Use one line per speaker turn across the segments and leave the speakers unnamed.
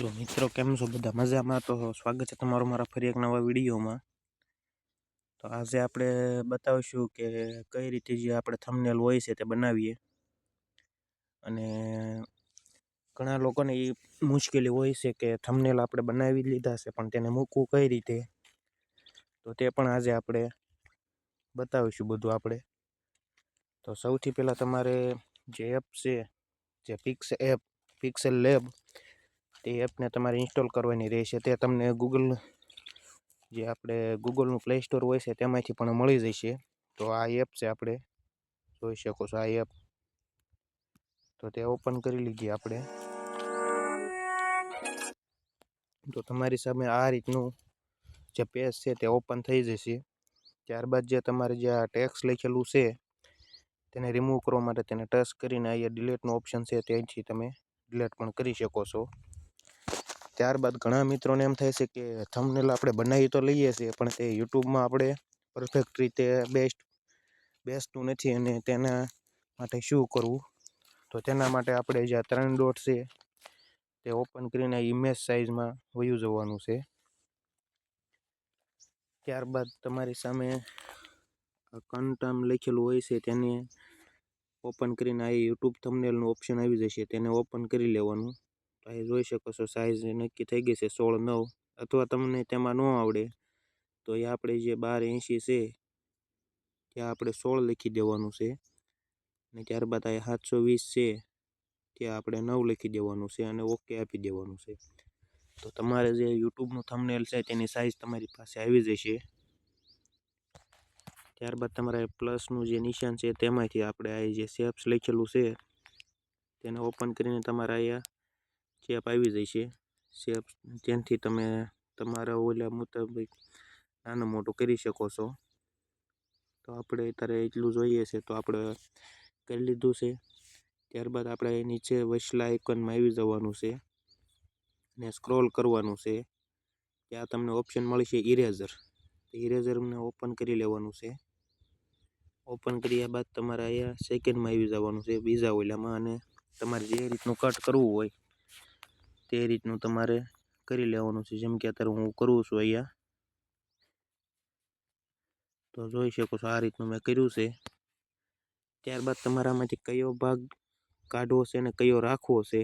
જો મિત્રો, કેમ છો બધા? મજામાં? તો સ્વાગત છે તમારું મારા ફરી એક નવા વિડીયોમાં. તો આજે આપણે બતાવીશું કે કઈ રીતે જે આપણે થંબનેલ હોય છે તે બનાવીએ. અને ઘણા લોકોને એ મુશ્કેલી હોય છે કે થંબનેલ આપણે બનાવી લીધા છે, પણ તેને મૂકવું કઈ રીતે? તો તે પણ આજે આપણે બતાવીશું બધું આપણે. તો સૌથી પહેલાં તમારે જે એપ છે, જે પિક્સ એપ પિક્સેલ લેબ તે એપને તમારે ઇન્સ્ટોલ કરવાની રહેશે. તે તમને ગૂગલ જે આપણે ગૂગલનું પ્લે સ્ટોર હોય છે, તેમાંથી પણ મળી જશે. તો આ એપ છે આપણે. જોઈ શકો છો આ એપ. તો તે ઓપન કરી લીધી આપણે. તો તમારી સામે આ રીતનું જે પેજ છે તે ઓપન થઈ જશે. ત્યારબાદ જે તમારે જે આ ટેક્સ લખેલું છે, તેને રિમૂવ કરવા માટે તેને ટચ કરીને અહીંયા ડિલેટનું ઓપ્શન છે, ત્યાંથી તમે ડિલેટ પણ કરી શકો છો. ત્યારબાદ ઘણા મિત્રોને એમ થાય છે કે થંબનેલ આપણે બનાવી તો લઈએ છીએ, પણ તે યુટ્યુબમાં આપણે પરફેક્ટ રીતે બેસ્ટ બેસતું નથી અને તેના માટે શું કરવું? તો તેના માટે આપણે જે ત્રણ ડોટ છે, તે ઓપન કરીને ઇમેજ સાઇઝમાં વયું જવાનું છે. ત્યારબાદ તમારી સામે કન્ટામ લખેલું હોય છે, તેને ઓપન કરીને આ યુટ્યુબ થંબનેલનું ઓપ્શન આવી જશે, તેને ઓપન કરી લેવાનું. અહીં જોઈ શકો છો સાઇઝ નક્કી થઈ ગઈ છે સોળ નવ. અથવા તમને તેમાં ન આવડે, તો એ આપણે જે બાર એંશી છે, ત્યાં આપણે સોળ લખી દેવાનું છે. અને ત્યારબાદ આ સાતસો વીસ છે, ત્યાં આપણે નવ લખી દેવાનું છે અને ઓકે આપી દેવાનું છે. તો તમારે જે યુટ્યુબનું થંબનેલ છે તેની સાઇઝ તમારી પાસે આવી જશે. ત્યારબાદ તમારે પ્લસનું જે નિશાન છે તેમાંથી આપણે આ જે શેપ્સ લખેલું છે, તેને ઓપન કરીને તમારા અહીંયા શેપ આવી જશે શેપ જેનાથી તમે તમારા ઓલા મુતાબિક નાનું મોટું કરી શકો છો. તો આપણે અત્યારે એટલું જોઈએ છે તો આપણે કરી લીધું છે. ત્યારબાદ આપણે નીચે વસલા આઇકનમાં આવી જવાનું છે. ને સ્ક્રોલ કરવાનું છે. ત્યાં તમને ઓપ્શન મળશે ઇરેઝર ઇરેઝરને ઓપન કરી લેવાનું છે. ઓપન કર્યા બાદ તમારે અહીંયા સેકન્ડમાં આવી જવાનું છે, બીજા ઓલામાં અને તમારે જે રીતનું કટ કરવું હોય તે રીતનું તમારે કરી લેવાનું છે. જેમ કે અત્યારે હું કરું છું અહીંયા. તો જોઈ શકો છો આ રીતનું મેં કર્યું છે. ત્યારબાદ તમારામાંથી કયો ભાગ કાઢવો છે અને કયો રાખવો છે,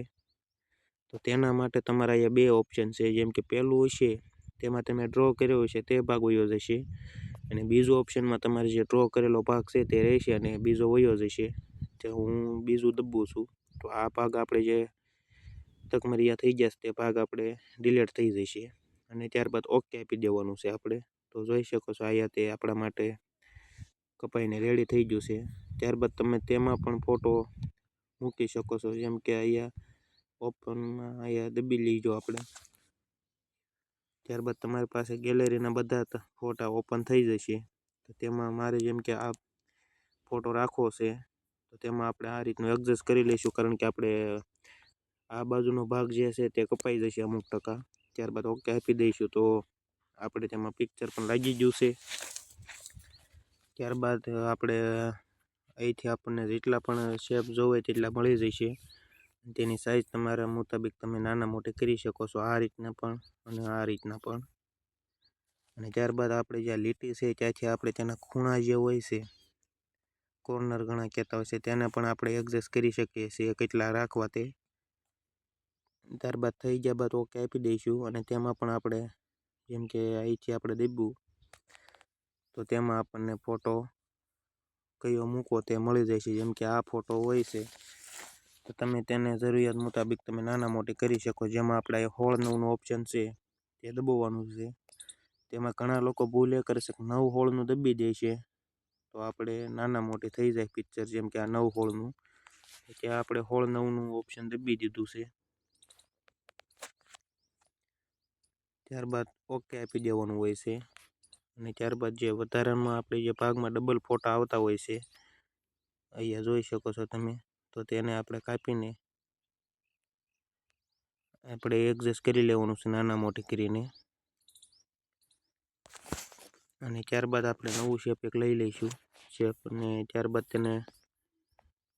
તો તેના માટે તમારા અહીંયા બે ઓપ્શન છે. જેમ કે પહેલું હશે, તેમાં તમે ડ્રો કર્યો હશે, તે ભાગ વયો જશે. અને બીજું ઓપ્શનમાં તમારે જે ડ્રો કરેલો ભાગ છે તે રહેશે અને બીજો વયો જશે. તે હું બીજું દબ્બું છું. તો આ ભાગ આપણે જે તકમરિયા થઈ જશે તે ભાગ આપણે ડિલેટ થઈ જશે અને ત્યારબાદ ઓકે આપી દેવાનું છે આપણે. તો જોઈ શકો છો, અહીંયા તે આપણા માટે કપાઈને રેડી થઈ ગયું છે. ત્યારબાદ તમે તેમાં પણ ફોટો મૂકી શકો છો, જેમ કે અહીંયા ઓપનમાં અહીંયા દબી લઈજો આપણે. ત્યારબાદ તમારી પાસે ગેલેરીના બધા ફોટા ઓપન થઈ જશે. તો તેમાં મારે જેમ કે આ ફોટો રાખવો છે, તો તેમાં આપણે આ રીતનું એડજસ્ટ કરી લઈશું, કારણ કે આપણે આ બાજુનો ભાગ જે છે તે કપાઈ જશે અમુક ટકા. ત્યારબાદ ઓકે આપી દઈશું તો આપણે તેમાં પિક્ચર પણ લાગી છે. ત્યારબાદ આપણે અહીંથી આપણને જેટલા પણ શેપ જોવે તેટલા મળી જશે. તેની સાઇઝ તમારા મુતાબિક તમે નાના મોટી કરી શકો છો આ રીતના પણ અને આ રીતના પણ. અને ત્યારબાદ આપણે જ્યાં લીટી છે ત્યાંથી આપણે તેના ખૂણા જે હોય છે કોર્નર ઘણા કહેતા હોય છે, તેને પણ આપણે એડજસ્ટ કરી શકીએ છીએ કેટલા રાખવા તે. ત્યારબાદ થઈ ગયા બાદ ઓકે આપી દઈશું અને તેમાં પણ આપણે જેમ કે અહીંથી આપણે દબ્યું તો તેમાં આપણને ફોટો કયો મૂકવો તે મળી જશે. જેમ કે આ ફોટો હોય છે, તો તમે તેને જરૂરિયાત મુતાબિક તમે નાના મોટી કરી શકો. જેમાં આપણે હોળ નવનું ઓપ્શન છે, તે દબાવવાનું છે. તેમાં ઘણા લોકો ભૂલે એ કરે છે કે નવ હોળનું દબી દે છે, તો આપણે નાના મોટી થઈ જાય પિક્ચર જેમ કે આ નવ હોળનું ત્યાં આપણે હોળ નવનું ઓપ્શન દબી દીધું છે. ત્યારબાદ ઓકે આપી દેવાનું હોય છે. અને ત્યારબાદ જે વધારામાં આપણે જે ભાગમાં ડબલ ફોટા આવતા હોય છે, અહીંયા જોઈ શકો છો તમે. તો તેને આપણે કાપીને આપણે એડજસ્ટ કરી લેવાનું છે નાના મોટી કરીને. અને ત્યારબાદ આપણે નવું શેપ એક લઈ લઈશું. શેપ અને ત્યારબાદ તેને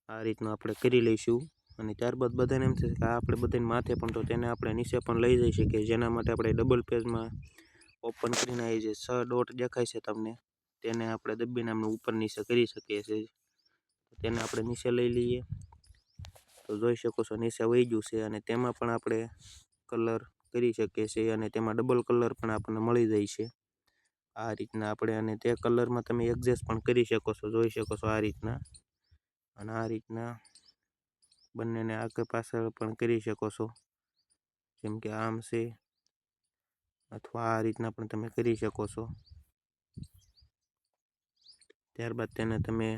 આ રીતનું આપણે કરી લઈશું. અને ત્યારબાદ બધાને એમ થશે કે આપણે બધાને માથે પણ તો તેને આપણે નીચે પણ લઈ જઈ શકીએ. જેના માટે આપણે ડબલ પેજમાં ઓપન કરીને આવી જે છ ડોટ દેખાય છે તમને, તેને આપણે દબીને આમને ઉપર નીચે કરી શકીએ છીએ. તેને આપણે નીચે લઈ લઈએ. તો જોઈ શકો છો નીચે વહી ગયું છે અને તેમાં પણ આપણે કલર કરી શકીએ છીએ અને તેમાં ડબલ કલર પણ આપણને મળી જાય છે. આ રીતના આપણે અને તે કલરમાં તમે એડજસ્ટ પણ કરી શકો છો, જોઈ શકો છો આ રીતના. અને આ રીતના બંનેને આગળ પાછળ પણ કરી શકો છો. જેમ કે આમ છે, અથવા આ રીતના પણ તમે કરી શકો છો. ત્યારબાદ તેને તમે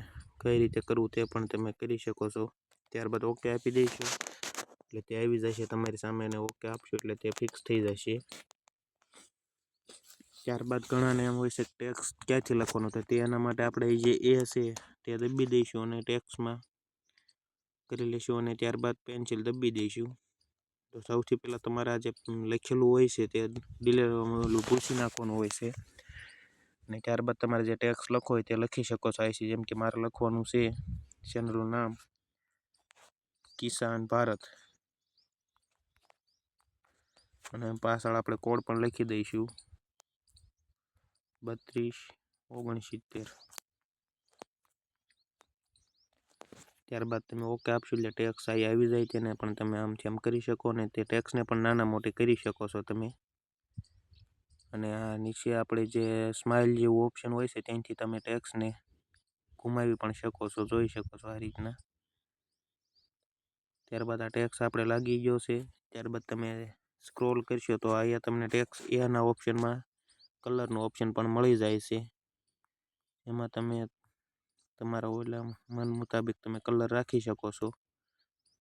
કઈ રીતે કરવું તે પણ તમે કરી શકો છો. ત્યારબાદ ઓકે આપી દઈશું. એટલે તે આવી જશે તમારી સામે અને ઓકે આપશો એટલે તે ફિક્સ થઈ જશે. ત્યારબાદ ઘણાને એમ હોય છે ટેક્સ ક્યાંથી લખવાનો તો તેના માટે આપણે જે એ છે તે દબી દઈશું અને ટેક્સમાં કરી લઈશું અને ત્યારબાદ પેન્સિલ દબી દઈશું. તો સૌથી પહેલાં તમારા જે લખેલું હોય છે તે ડિલેટ ઓલું ભૂસી નાખવાનું હોય છે. અને ત્યારબાદ તમારે જે ટેક્સ લખો હોય તે લખી શકો છો છે જેમ કે મારે લખવાનું છે, ચેનલનું નામ, કિસાન ભારત. અને પાછળ આપણે કોડ પણ લખી દઈશું. બત્રીસ, ઓગણસિત્તેર. ત્યારબાદ તમે ઓકે આપશો એટલે ટેક્સ આઈ આવી જાય તેને પણ તમે આમથી આમ કરી શકો અને તે ટેક્સને પણ નાના મોટી કરી શકો છો તમે. અને આ નીચે આપણે જે સ્માઇલ જેવું ઓપ્શન હોય છે ત્યાંથી તમે ટેક્સને ઘુમાવી પણ શકો છો, જોઈ શકો છો આ રીતના. ત્યારબાદ આ ટેક્સ આપણે લાગી ગયો છે. ત્યારબાદ તમે સ્ક્રોલ કરશો તો અહીંયા તમને ટેક્સ એના ઓપ્શનમાં કલરનું ઓપ્શન પણ મળી જાય છે. એમાં તમે તમારા ઓલા મન મુતાબિક તમે કલર રાખી શકો છો.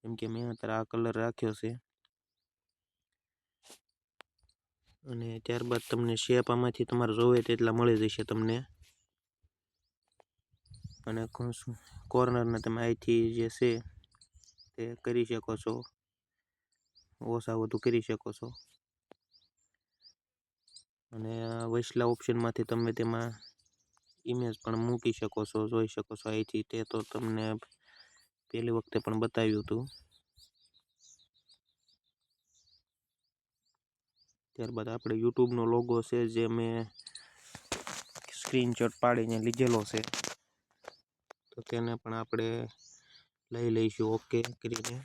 જેમ કે મેં અત્યારે આ કલર રાખ્યો છે. અને ત્યારબાદ તમને શેપ આમાંથી તમારે જોવે તેટલા મળી જશે તમને. અને કોર્નરને તમે અહીંથી જે છે તે કરી શકો છો. ઓછા વધુ કરી શકો છો. અને વૈસલા ઓપ્શનમાંથી તમે તેમાં ઇમેજ પણ મૂકી શકો છો, જોઈ શકો છો. અહીંથી તે તો તમને પહેલી વખતે પણ બતાવ્યું હતું. ત્યારબાદ આપણે યુટ્યુબનો લોગો છે જે મેં સ્ક્રીનશોટ પાડીને લીધેલો છે. તો તેને પણ આપણે લઈ લઈશું ઓકે કરીને.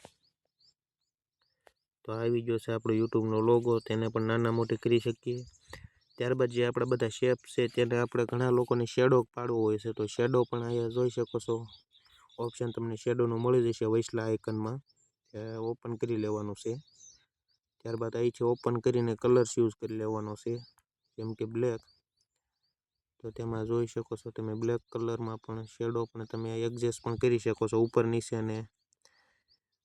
તો આવી ગયો છે આપણો યુટ્યુબનો લોગો તેને પણ નાના મોટી કરી શકીએ. ત્યારબાદ જે આપણા બધા શેપ છે તેને આપણે ઘણા લોકોને શેડો પાડવો હોય છે, તો શેડો પણ અહીંયા જોઈ શકો છો. ઓપ્શન તમને શેડોનું મળી જશે વૈસલા આઇકનમાં ઓપન કરી લેવાનું છે. ત્યારબાદ અહીં છે ઓપન કરીને કલર્સ યુઝ કરી લેવાનો છે, જેમ કે બ્લેક તો તેમાં જોઈ શકો છો તમે બ્લેક કલરમાં પણ શેડો પણ તમે એડજસ્ટ પણ કરી શકો છો. ઉપર, નીચે અને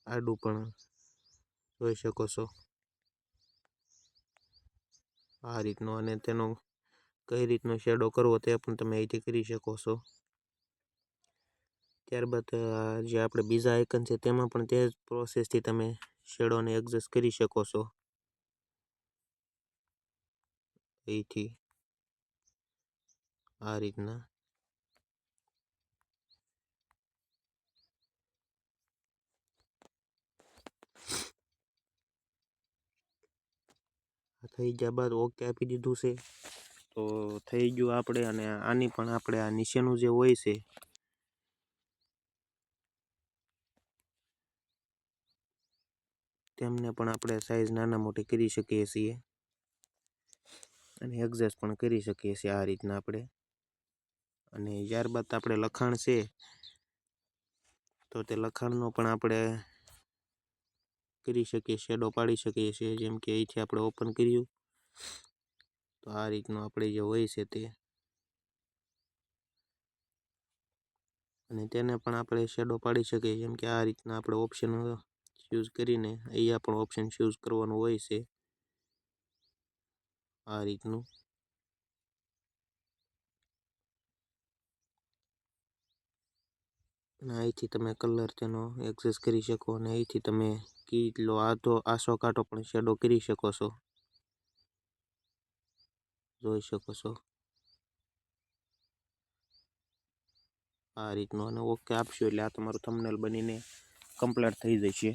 આડું પણ જોઈ શકો છો. આ રીતનો અને તેનો કઈ રીતનો શેડો કરવો તે પણ તમે અહીંથી કરી શકો છો. ત્યારબાદ જે આપણે બીજા આઇકન છે તેમાં પણ તે જ પ્રોસેસથી તમે શેડોને એડજસ્ટ કરી શકો છો. અહીંથી. આ રીતના. થઈ ગયા બાદ ઓકે આપી દીધું છે. તો થઈ ગયું આપણે અને આની પણ આપણે આ નીચેનું જે હોય છે. તેમને પણ આપણે સાઈઝ નાના મોટી કરી શકીએ છીએ. અને એડજસ્ટ પણ કરી શકીએ છીએ આ રીતના આપણે. અને ત્યારબાદ આપણે લખાણ છે. તો તે લખાણનો પણ આપણે કરી શકીએ શેડો પાડી શકીએ છીએ, જેમ કે અહીંથી આપણે ઓપન કર્યું. તો આ રીતનું આપણે જે હોય છે તે. અને તેને પણ આપણે શેડો પાડી શકીએ, જેમ કે આ રીતના આપણે ઓપ્શન ચૂઝ કરીને અહીંયા પણ ઓપ્શન ચૂઝ કરવાનું હોય છે. આ રીતનું. અને અહીંથી તમે કલર તેનો એક્સેસ કરી શકો, અને અહીંથી તમે કેટલો આધો આસો કાંટો પણ શેડો કરી શકો છો. જોઈ શકો છો. આ રીતનું અને ઓકે આપશો એટલે આ તમારું થંબનેલ બનીને કમ્પ્લીટ થઈ જશે.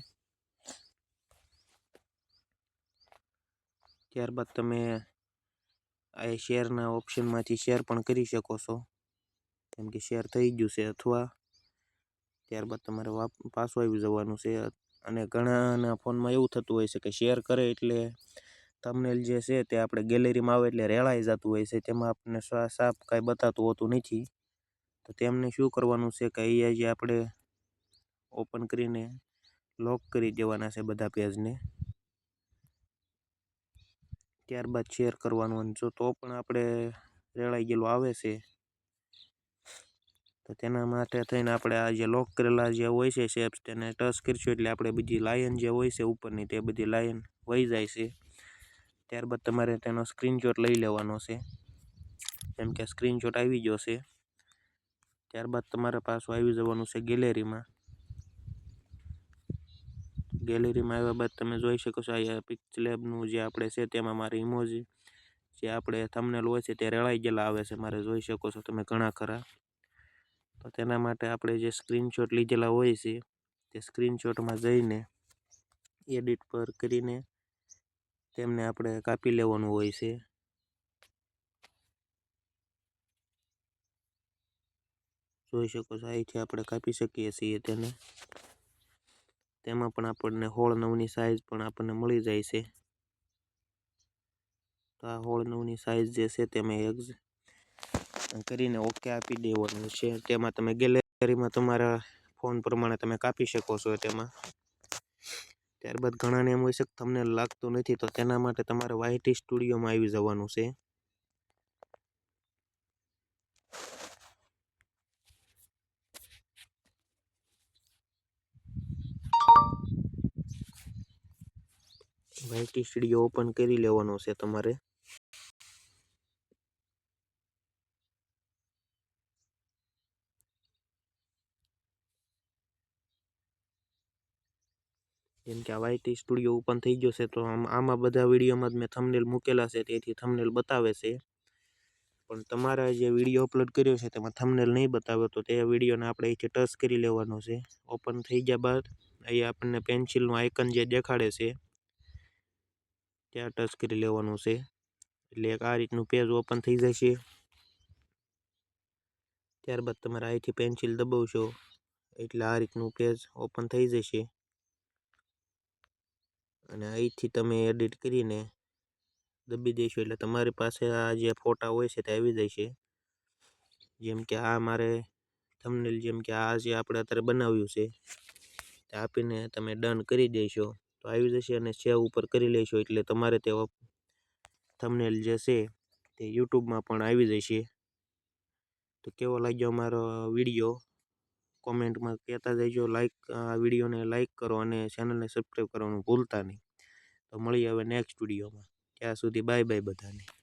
ત્યારબાદ તમે આ શેરના ઓપ્શનમાંથી શેર પણ કરી શકો છો. કેમ કે શેર થઈ ગયું છે અથવા ત્યારબાદ તમારે પાછું આવી જવાનું છે. અને ઘણાના ફોનમાં એવું થતું હોય છે કે શેર કરે એટલે થંબનેલ જે છે તે આપણે ગેલેરીમાં આવે એટલે રેળાઈ જતું હોય છે. તેમાં આપણને સાફ કાંઈ બતાતું હોતું નથી. તો તેમને શું કરવાનું છે કે અહીંયા જે આપણે ઓપન કરીને લોક કરી દેવાના છે બધા પેજને ત્યારબાદ શેર કરવાનું અને જો તો પણ આપણે રેળાઈ ગયેલું આવે છે. તો તેના માટે થઈને આપણે આ જે લોક કરેલા જે હોય છે શેપ્સ તેને ટચ કરીશું એટલે આપણે બધી લાયન જે હોય છે ઉપરની, તે બધી લાયન વહી જાય છે. ત્યારબાદ તમારે તેનો સ્ક્રીનશોટ લઈ લેવાનો છે. જેમ કે સ્ક્રીનશોટ આવી છે. ત્યારબાદ તમારે પાછું આવી જવાનું છે ગેલેરીમાં ગેલેરીમાં આવ્યા બાદ તમે જોઈ શકો છો આ પિક્સલેબનું જે આપણે છે તેમાં મારી ઇમોજી જે આપણે થંબનેલ હોય છે તે રેળાઈ ગયેલા આવે છે. મારે જોઈ શકો છો તમે ઘણા ખરા. તો તેના માટે આપણે જે સ્ક્રીનશોટ લીધેલા હોય છે, તે સ્ક્રીનશોટમાં જઈને એડિટ પર કરીને તેમને આપણે કાપી લેવાનું હોય છે. જોઈ શકો છો, અહીંથી આપણે કાપી શકીએ છીએ તેને. તેમાં પણ આપણને હોળ નવની સાઇઝ પણ આપણને મળી જાય છે. તો આ હોળ નવની સાઇઝ જે છે તે મેં કરીને ઓકે આપી દેવાનું છે. તેમાં તમે ગેલેરીમાં તમારા ફોન પ્રમાણે તમે કાપી શકો છો તેમાં. ત્યારબાદ ઘણાને એમ હોય છે કે તમને લાગતું નથી તો તેના માટે તમારે વાયટી સ્ટુડિયોમાં આવી જવાનું છે. વાયટી સ્ટુડિયો ઓપન કરી લેવાનો છે તમારે. જેમ કે આ વાયટી સ્ટુડિયો ઓપન થઈ ગયો છે, તો આમાં બધા વિડીયોમાં જ મેં થંબનેલ મૂકેલા છે, તેથી થંબનેલ બતાવે છે. પણ તમારા જે વીડિયો અપલોડ કર્યો છે, તેમાં થંબનેલ નહીં બતાવે તો તે વિડીયોને આપણે અહીંથી ટચ કરી લેવાનો છે. ઓપન થઈ ગયા બાદ અહીં આપણને પેન્સિલનું આઇકન જે દેખાડે છે, ત્યાં ટચ કરી લેવાનું છે. એટલે એક આ રીતનું પેજ ઓપન થઈ જશે. ત્યારબાદ તમારે અહીંથી પેન્સિલ દબાવશો, એટલે આ રીતનું પેજ ઓપન થઈ જશે. અને અહીંથી તમે એડિટ કરીને દબી દઈશું. એટલે તમારી પાસે આ જે ફોટા હોય છે તે આવી જશે. જેમ કે આ મારે થમનેલ જેમ કે આ જે આપણે અત્યારે બનાવ્યું છે તે આપીને તમે ડન કરી દેશો. તો આવી જશે અને સેવ ઉપર કરી લેશો. એટલે તમારે તે થમનેલ જે છે તે યુટ્યુબમાં પણ આવી જશે. તો કેવો લાગ્યો અમારો વીડિયો? કોમેન્ટમાં કહેતા જઈજો લાઈક આ વિડીયોને લાઈક કરો અને ચેનલને સબસ્ક્રાઈબ કરવાનું ભૂલતા નહીં. તો મળીએ હવે નેક્સ્ટ વિડીયોમાં ત્યાં સુધી બાય બાય બધાને.